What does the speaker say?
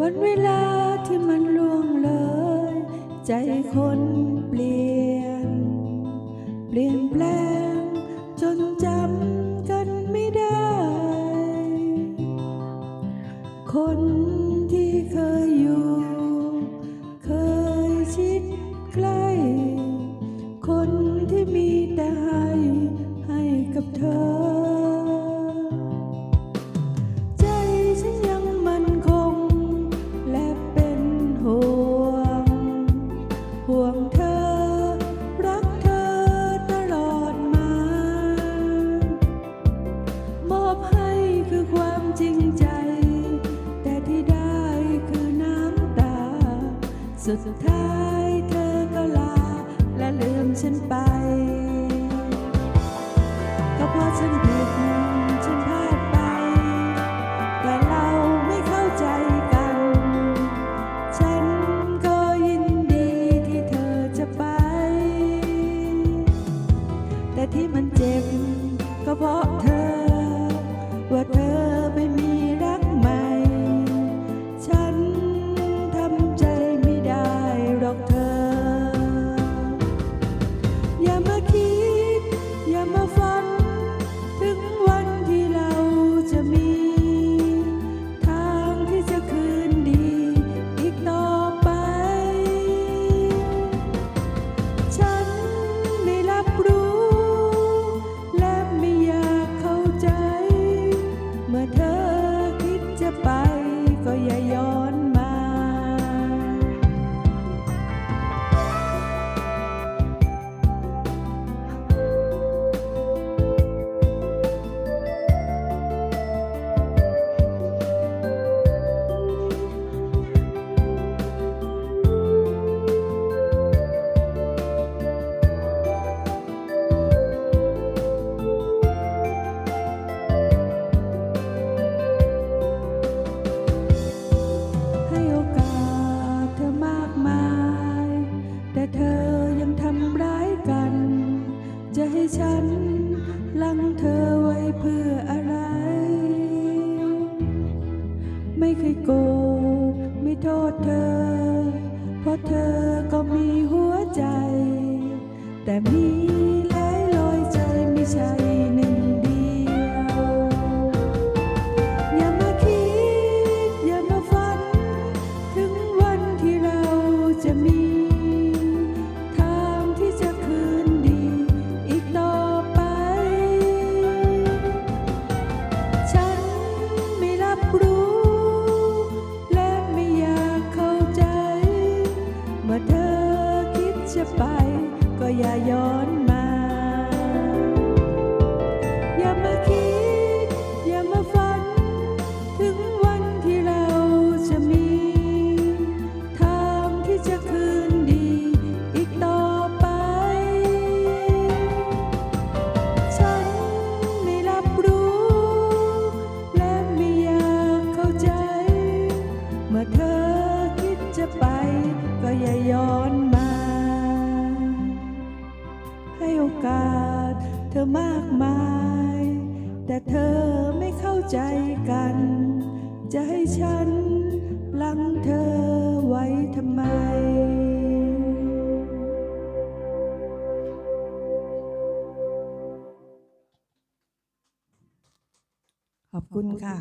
วันเวลาที่มันล่วงเลย ใจคนเปลี่ยน เปลี่ยนแปลงจนจำกันไม่ได้ คนที่เคยอยู่ เคยชิดใกล้ คนที่มีแต่ให้ให้กับเธอ สุดท้ายเธอก็ลาและลืมฉันไป ก็เพราะฉันผิดฉันพลาดไป แต่เราไม่เข้าใจกัน ฉันก็ยินดีที่เธอจะไป แต่ที่มันเจ็บก็เพราะเธอว่าเธอไม่ ไม่โทษเธอ เพราะเธอก็มีหัวใจ แต่มีหลายรอยใจไม่ใช่หนึ่งเดียว อย่ามาคิด อย่ามาฝัน ถึงวันที่เราจะมี ธอคิดจะไป ก็อย่าย้อน โอกาส เธอมากมาย แต่เธอไม่เข้าใจกัน จะให้ฉันลังเธอไว้ทำไม ขอบคุณค่ะ